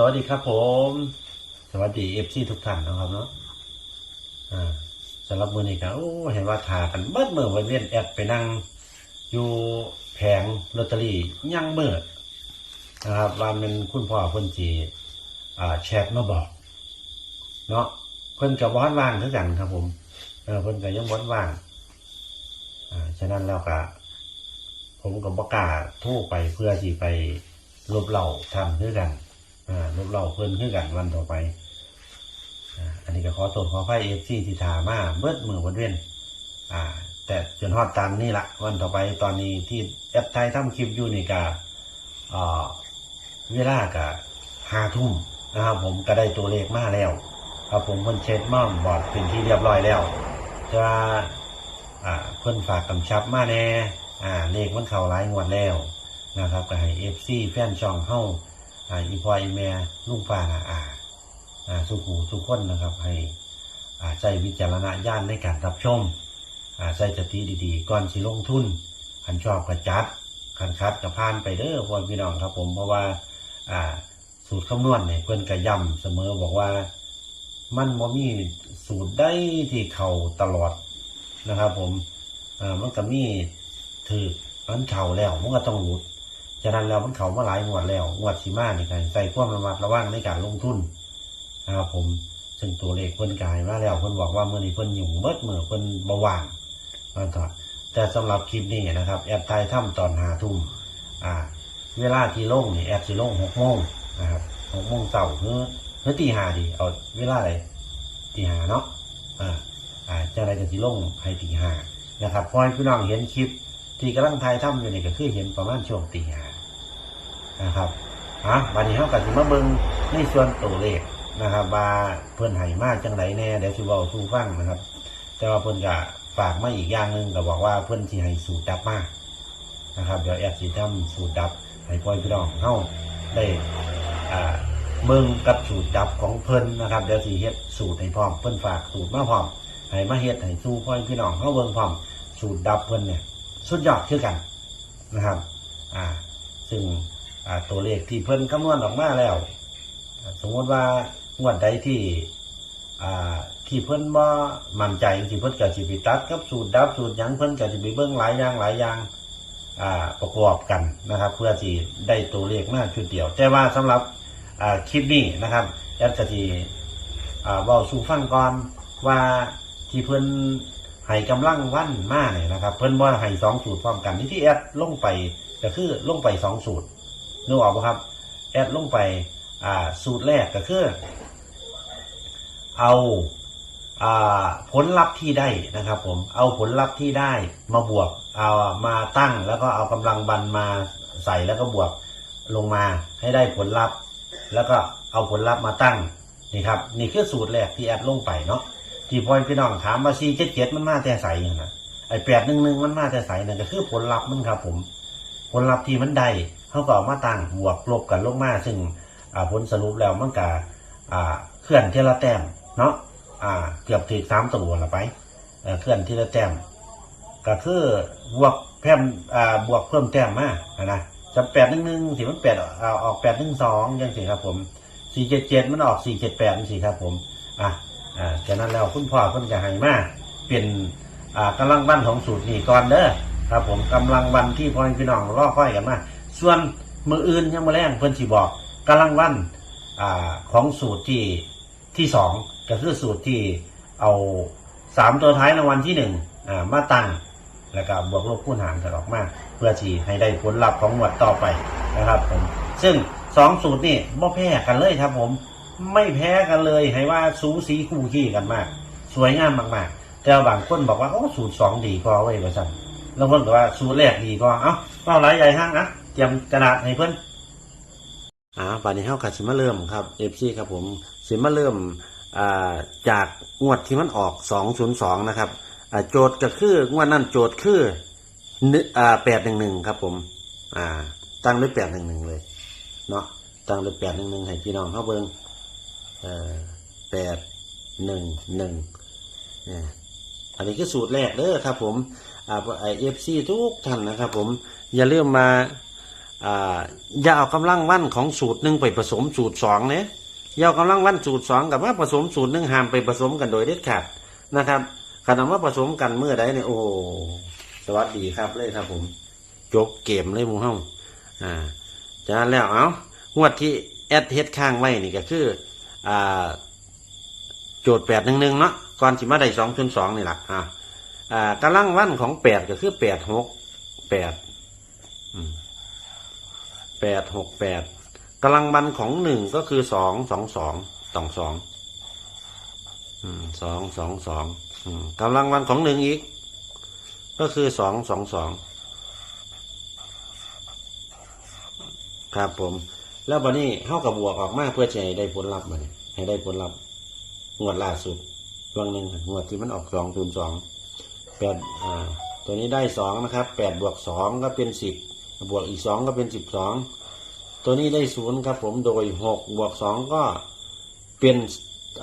สวัสดีครับผม สวัสดีเอฟซีทุกท่านนะครับเนาะอ่าสำหรับมือนี้ก็โอ้เห็นว่าทากันเบิดมือวันเวียนแอดไปนั่ง อยู่แผงลอตเตอรี่ย่างเบิดนะครับว่าเป็นคุณพ่อคนจีอ่าแชทมาบอก เนาะเพิ่นกับวอนว่างคือกันครับผมเออเพิ่นกับยังวอนว่างอ่าฉะนั้นแล้วก็ผมกับบอกาโทู่ไปเพื่อที่ไปลบเหล่าทำคือกัน ลบเหล่าเพิ่นคือกันวันต่อไป อันนี้ก็ขอโทษขอไฟเอฟซีที่ถามาเบิดมือวันเว้นอ่า แต่จนฮอดตามนี่ละวันต่อไปตอนนี้ที่แอปไทยทำคลิปอยู่นี่กาเวลาก็ห้าทุ่มนะครับผมก็ได้ตัวเลขมาแล้ว ครับผมเพิ่นเช็ดม่อมบอดเป็นที่เรียบร้อยแล้วแต่ว่าอ่าเพิ่นฝากกำชับมาแน่อ่าเลขมันเข้าหลายงวดแล้วนะครับก็ให้เอฟซีแฟนช่องเฮา อีพออีแม่ลุงฟ้านะอ่าอ่าสุขูทุกคนนะครับ ให้อ่าใจวิจารณญาณในการรับชมอ่าใส่สติดีๆก่อนสิลงทุนคันชอบกระจัดคันคัดกับพานไปเด้อพ่อพี่น้องครับ ผมเพราะว่าอ่าสูตรคำนวณเนี่ยเพิ่นก็ย้ำเสมอบอกว่ามันบ่มีสูตรได้ที่เข่าตลอดนะครับ ผมอ่ามันก็มีถือมันเข่าแล้วมันก็ต้องหลุด ฉะนั้นแล้วมันเขามาหลายงวดแล้วงวดสีมานี่กันใส่ความระมัดระวังในการลงทุนนะครับผมซึ่งตัวเลขเพิ่นกายมาแล้วเพิ่นบอกว่าเมื่อนี้เพิ่นหยุ่งเบิดมือเพิ่นเบาหวานมาถอดแต่สำหรับคลิปนี้นะครับแอดไทยถ้ำตอนหาทุ่มอ่า เวลาที่ลงนี่แอดสิลงหกโมงนะครับหกโมงเช้าเพื่อเพื่อตีหาดีเอาเวลาอะไรตีหาเนาะอ่าอ่าจะอะไรกันที่ลงให้ตีหานะครับพอให้พี่น้องเห็นคลิปที่กำลังถ่ายทำอยู่นี่ก็คือเห็นประมาณช่วงตีหา นะครับอะวันนี้เขากับสิมาเบิงในส่วนตัวเลขนะครับว่าเพื่อนไห้มากจังไรแน่เดี๋ยวชิวเวาสู้ฟังนะครับ แต่ว่าเพื่อนก็ฝากมาอีกอย่างหนึ่งก็บอกว่าเพื่อนที่ให้สูตรดับมากนะครับเดี๋ยวแอดสิทำสูตรดับให้พ่อพี่น้องเข้าได้อ่าเบิ่งกับสูตรดับของเพิ่นนะครับเดี๋ยวสิเฮ็ดสูตรให้พร้อมเพิ่นฝากสูตรมาพร้อมให้มาเฮ็ดให้สู้พ่อพี่น้องเฮาเบิ่งพร้อมสูตรดับเพิ่นเนี่ยสุดยอดคือกันนะครับ อ่า ซึ่ง อ่าตัวเลขที่เพิ่นคำนวณออกมาแล้ว สมมติว่างวดใดที่อ่าที่เพิ่นบ่มั่นใจที่เพิ่นก็สิไปตัดกับสูตรดับสูตรหยังเพิ่นก็สิไปเบิ่งหลายอย่างหลายอย่างอ่าประกอบกันนะครับ เพื่อที่ได้ตัวเลขมาชุดเดียว แต่ว่าสำหรับอ่าคลิปนี้นะครับแอดกะทีอ่าเบาสู่ฟังก่อนว่าที่เพิ่นให้กำลังวันมากเนี่ยนะครับ เพิ่นว่าให้สองสูตรพร้อมกันที่ที่แอดลงไปก็คือลงไปสองสูตร นึกออกปะครับ แอดลงไปอ่าสูตรแรกก็คือ เอาอ่าผลลัพธ์ที่ได้นะครับผมเอาผลลัพธ์ที่ได้มาบวกเอามาตั้งแล้วก็เอากำลังบันมาใส่แล้วก็บวกลงมาให้ได้ผลลัพธ์ แล้วก็เอาผลลัพธ์มาตั้งนี่ครับนี่คือสูตรแรกที่แอดลงไปเนาะที่พอยพี่น้องถามว่าซีเจ็ดเจ็ดมันมาแต่ใสอย่างนะไอแปดหนึ่งหนึ่งมันมาแต่ใสนั่นก็คือผลลัพธ์มันครับผม ผลลัพธ์ที่มันได้ เขาก็เอามาตั้งบวกลบกันลงมาซึ่งผลสรุปแล้วมันก็เคลื่อนทีละแต้มเนาะเกือบถึงสามตัวละไปเคลื่อนทีละแต้มก็คือบวกเพิ่มบวกเพิ่มแต้มมานะนะจะแปดหนึ่งหนึ่งสิมันแปดออกแปดหนึ่งสองยังสิครับผมสี่เจ็ดเจ็ดมันออกสี่เจ็ดแปดสิครับผมอะอ่าจากนั้นแล้วคุณพ่อเพิ่นจะให้มาเป็นอ่ากำลังบันของสูตรนี่ก่อนเด้อครับผมกำลังวันที่พ่อพี่น้องรอค่อยกันมา ส่วนมืออื่นยังมาแรงเพิ่นสิบอกกำลังวันอ่าของสูตรที่ที่สองก็คือสูตรที่เอาสามตัวท้ายรางวัลที่หนึ่งอ่ามาตั้งแล้วก็บวกลบคูณหารกันออกมาเพื่อที่ให้ได้ผลลัพธ์ของหมวดต่อไปนะครับผมซึ่งสองสูตรนี่บ่แพ้กันเลยครับผมไม่แพ้กันเลยให้ว่าสูสีคู่ขี้กันมาก สวยงามมากๆ แต่บางคนบอกว่าโอ้สูตรสองดีกว่าเว้ยว่าสั่นแล้วเพิ่นก็ว่าสูตรแรกดีกว่าเอ้าเป้าหลายใหญ่ห้างนะ รียมกระดาษให้เพิ่อนอ่าป่านนี้เฮาก็สิมาเริ่มครับ FC ครับผมสิมาเริ่มอ่าจากงวดที่มันออก 202 นะครับอ่าโจทย์ก็คืองวดนั้นโจทย์คืออ่าแปดหนึ่งหนึ่งครับผม อ่า ตั้งด้วยแปดหนึ่งหนึ่งเลยเนาะตั้งด้วยแปดหนึ่งหนึ่งให้พี่น้องเขาเบิ้งเอ่อแปดหนึ่งหนึ่งเนี่ยอันนี้คือสูตรแรกเด้อครับผมอ่าไอเอฟซีทุกท่านนะครับผมอย่าลืมมา อย่าเอากำลังวันของสูตรหนึ่งไปผสมสูตรสองเนี่ยอย่าเอากำลังวันสูตรสองกับว่าผสมสูตรหนึ่งห้ามไปผสมกันโดยเด็ดขาดนะครับขณะว่าผสมกันเมื่อใดเนี่ยโอ้สวัสดีครับเลยครับ ผมจบเกมเลยมูเฮาอ่าจากนั้นแล้วเอางวดที่แอดเฮ็ดข้างไว้นี่ก็คือ อ่า โจทย์แปดหนึ่งหนึ่งเนาะก่อนสิมาได้สองชนสองนี่แหละอ่าอ่ากำลังวันของแปดก็คือแปดหกแปด แปดหกแปดกำลังวันของหนึ่งก็คือสองสองสองสองสองสองสองสองกำลังวันของหนึ่งอีก ก็คือสองสองสองครับผม แล้ววันนี้เข้ากับบวกออกมาเพื่อจะให้ได้ผลลัพธ์มาให้ได้ผลลัพธ์งวดล่าสุดช่วงหนึ่งงวดที่มันออกสองศูนย์สองแปดตัวนี้ได้สองนะครับแปดบวกสองก็เป็นสิบ บวกอีกสองก็เป็นสิบสองตัวนี้ได้ศูนย์ครับผมโดยหกบวกสองก็เป็น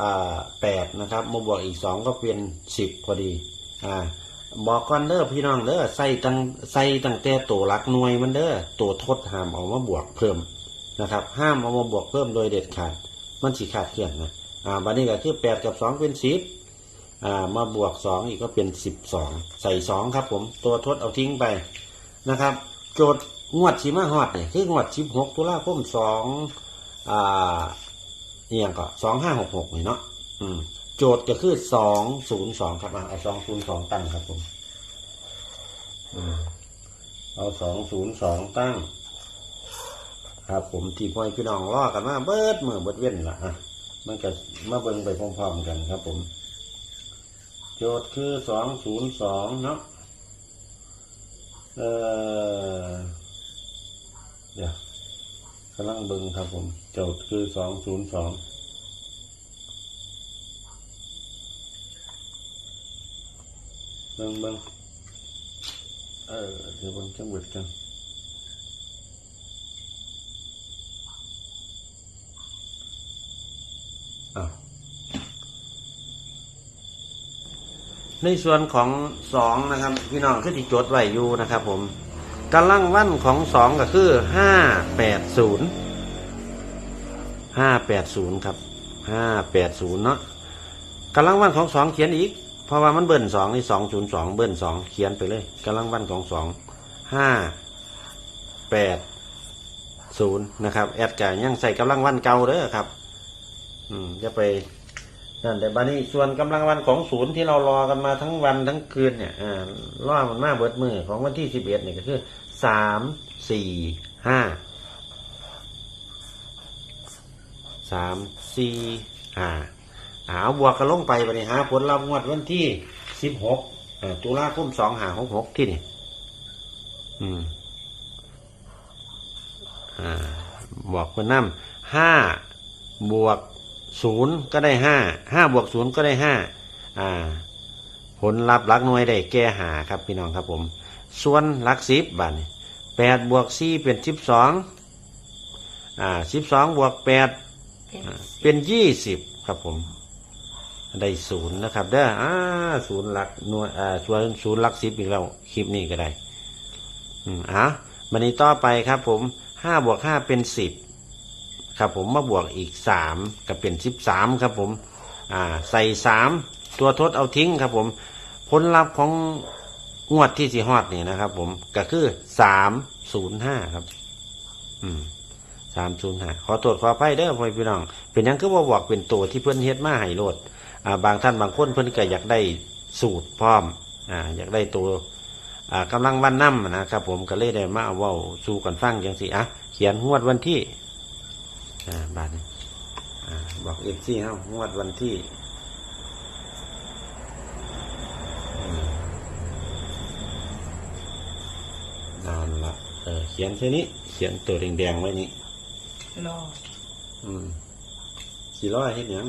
อ่าแปดนะครับมาบวกอีกสองก็เป็นสิบพอดีอ่าบอกก่อนเด้อพี่น้องเด้อใส่ตั้งใส่ตั้งแต่ตัวหลักหน่วยมันเด้อตัวทดห้ามเอามาบวกเพิ่มนะครับ ห้ามเอามาบวกเพิ่มโดยเด็ดขาด มันสิขาดเคลื่อนนะอ่าบัดนี้ก็คือแปดกับสองเป็นสิบอ่ามาบวกสองอีกก็เป็นสิบสองใส่สองครับผมตัวทดเอาทิ้งไปนะครับ โจทย์งวดสีมาฮอดเนี่ยคืองวดสิบหกตุลาคมสองอ่าเอียงก็สองห้าหกหกนี่เนาะอืม โจทย์ก็คือสองศูนย์สองครับอะเอาสองศูนย์สองตั้งครับผมอืมเอาสองศูนย์สองตั้ง ครับ ผมที่พ่อพี่น้องรอกันมาเบิดมือเบิดเว้นละอะมันก็มาเบิ่งไปพร้อมๆกันครับผม โจทย์คือสองศูนย์สองเนาะ เออเดี๋ยวกำลังเบิ่งครับผมโจทย์คือสองศูนย์สองเบิ่งเบิ่งเออเดี๋ยวเบิ่งจังเบิดกันอ้า ในส่วนของสองนะครับ พี่น้องคือที่จดไว้อยู่นะครับ ผมกำลังวันของสองก็คือห้าแปดศูนย์ห้าแปดศูนย์ครับห้าแปดศูนย์เนาะกำลังวันของสองเขียนอีก เพราะว่ามันเบิ้ลสองนี่สองศูนย์สองเบิ้ลสองเขียนไปเลยกำลังวันของสองห้าแปดศูนย์นะครับ แอดกายังใส่กำลังวันเก่าเด้อครับ อืมจะไป นั่นแต่บ้านี้ส่วนกำลังวันของศูนย์ที่เรารอกันมาทั้งวันทั้งคืนเนี่ยอ่าล่อมันมาเบิดมือของวันที่สิบเอ็ดเนี่ยก็คือสามสี่ห้าสามสี่ห้าหาบวกกันลงไปไปนี่หาผลลัพธ์งวดวันที่สิบหกตุลาคมสองหาหกหกที่นี่อืมอ่าบอกคนน้ำห้าบวก ศูนย์ก็ได้ห้าห้าบวกศูนย์ก็ได้ห้าอ่า ผลลัพธ์หลักหน่วยได้แก้หาครับพี่น้องครับผม ส่วนหลักสิบบัตรแปดบวกสี่เป็นสิบสองอ่าสิบสองบวกแปดเป็นยี่สิบครับผม ได้ศูนย์นะครับเด้ออ่าศูนย์หลักหน่วยอ่าส่วนศูนย์หลักสิบอีกแล้วคลิปนี้ก็ได้ อืมอะวันนี้ต่อไปครับผมห้าบวกห้าเป็นสิบ ครับผมมาบวกอีกสามก็เป็นสิบสามครับผมอ่าใส่สามตัวทดเอาทิ้งครับผมผลลัพธ์ของงวดที่สีฮอดนี่นะครับ ผมก็คือสามศูนย์ห้าครับ อืมสามศูนย์ห้าขอตรวจขอไพ่เด้อพ่อพี่น้อง เป็นยังคือว่าบอกเป็นตัวที่เพื่อนเฮ็ดมาให้โลดอ่าบางท่านบางคนเพื่อนก็อยากได้สูตรพร้อม อ่า อยากได้ตัวอ่ากำลังวันน้ำนะครับ ผมก็เลยได้มาเอาว่าสู่กันฟังจังสิอะเขียนงวดวันที่ บาทนี้อ่าบอกเอฟซีเฮางวดวันที่อืมนานละเออเขียนแค่นี้ เขียนตัวแดงๆไว้นี่รออืมสี่ร้อยเฮ็ดหยัง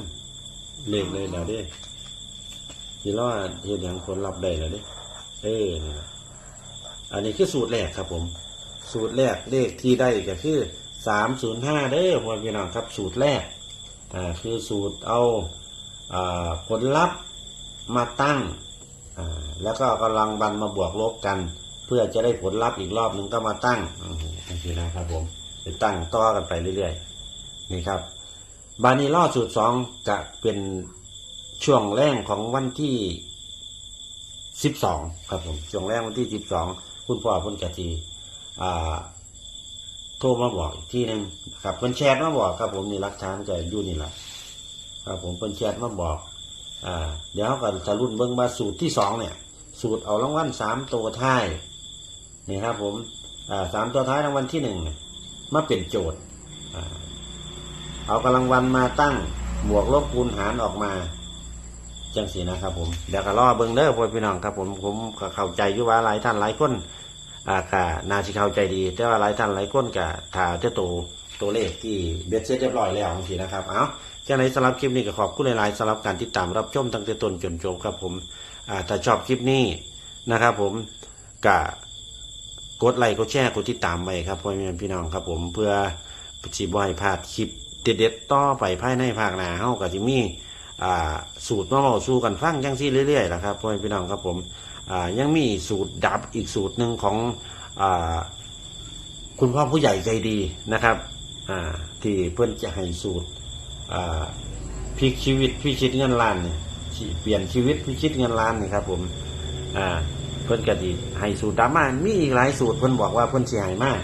เลขเลยเดี๋ยวดิสี่ร้อยเฮ็ดหยังผลลัพธ์ได้แล้วดิเออนี่ล่ะอันนี้คือสูตรแรกครับผม สูตรแรกเลขที่ได้ก็คือ สามศูนย์ห้าเด้อพ่อพี่น้องครับสูตรแรกอ่าคือสูตรเอาอ่าผลลัพธ์มาตั้งอ่าแล้วก็กำลังบันมาบวกลบกัน เพื่อจะได้ผลลัพธ์อีกรอบหนึ่งก็มาตั้งอืมนี่นะครับผมไปตั้งต่อกันไปเรื่อยๆนี่ครับบานีล่อสูตรสองจะเป็นช่วงแรกของวันที่สิบสองครับผมช่วงแรกวันที่สิบสองคุณพ่อคุณกะทีอ่า โทรมาบอกอีกที่หนึ่งครับเพิ่นแชทมาบอกครับ ผมนี่รักฐานจะอยู่นี่แหละครับผมเพิ่นแชทมาบอก อ่า เดี๋ยวเขาก็จะรุ่นเบิ้งมาสูตรที่สองเนี่ย สูตรเอารางวัลสามตัวท้ายนี่ครับ ผมอ่าสามตัวท้ายรางวัลที่หนึ่งเนี่ยมาเป็นโจทย์อ่าเอากำลังวันมาตั้งบวกลบคูณหารออกมาจังสีนะครับผมเดี๋ยวก็รอเบิ้งเด้อพ่อพี่น้องครับผมผมเข้าใจอยู่ว่าหลายท่านหลายคน อาค่ะนาชิเข้าใจดี แต่ว่าหลายท่านหลายคนก็ถ่าเจ้าตัวตัวเลขที่เบ็ดเสร็จเรียบร้อยแล้วจังซี่นะครับ เอาจังไหนสำหรับคลิปนี้ก็ขอบคุณหลายๆสำหรับการติดตามรับชมตั้งแต่ต้นจนจบครับผมถ้าชอบคลิปนี้นะครับ ผมก็กดไลค์กดแชร์กดติดตามไปครับพ่อแม่พี่น้องครับ ผมเพื่อสิบ่ให้พลาดคลิปเด็ดๆต่อไปภายในภาคหน้าเฮาก็สิมี่สูตรมาเว้าสู่กันฟังจังซี่เรื่อยๆล่ะครับพ่อแม่พี่น้องครับผม ยังมีสูตรดับอีกสูตรหนึ่งของอคุณพ่อผู้ใหญ่ใจดีนะครับที่เพื่อนจะให้สูตรพลิกชีวิตพิชิตเงินล้านเนี่ยเปลี่ยนชีวิตพิชิตเงินล้านนี่ครับ ผมเพื่อนก็ดีให้สูตรดับมามีอีกหลายสูตรเพื่อนบอกว่าเพื่อนเสียหายมาก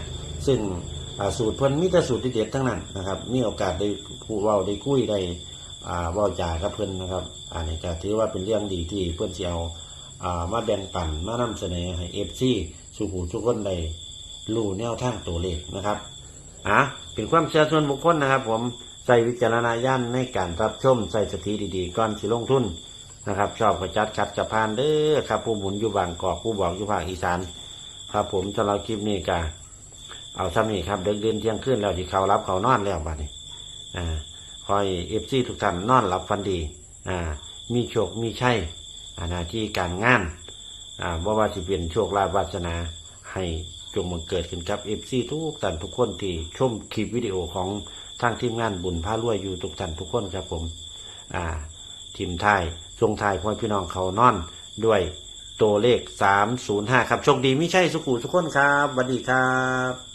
ซึ่งสูตรเพื่อนมีแต่สูตรที่เด็ดทั้งนั้นนะครับ มีโอกาสได้พูดเว่าได้คุยได้อ่าเว่าจากับเพื่อนนะครับ อันนี้ก็ถือว่าเป็นเรื่องดีที่เพื่อนเสียเอา มาแบ่งปันมานำเสนอให้เอฟซีสุขูทุกคนได้รู้แนวทางตัวเลขนะครับอะเป็นความเชื่อส่วนบุคคลนะครับ ผมใส่วิจารณญาณในการรับชมใส่สติดีๆก่อนสิลงทุนนะครับ ชอบกระจัดขัดจะพานเด้อครับ ผู้หมุนอยู่บางกอกผู้บอกอยู่ภาคอีสานครับ ผมสำหรับคลิปนี้ก็เอาซ้ำนี่ครับเดินเดินเที่ยงขึ้นแล้วที่เขารับเขานอนแล้วบัดนี้อ่าคอยเอฟซีทุกท่านนอนหลับฟันดี อ่า มีโชคมีชัย อาหน้าที่การงานอ่าบ่ว่าสิเป็นโชคลาภวาสนาให้จงบังเกิดขึ้นกับเอฟซีทุกท่านทุกคนที่ชมคลิปวิดีโอของทางทีมงานบุญพารวยอยู่ทุกท่านทุกคนครับผมอ่าทีมไทยทรงไทยพ่อพี่น้องเขานอนด้วยตัวเลข 305 ครับ โชคดีไม่ใช่สุขุทุกคนครับสวัสดีครับ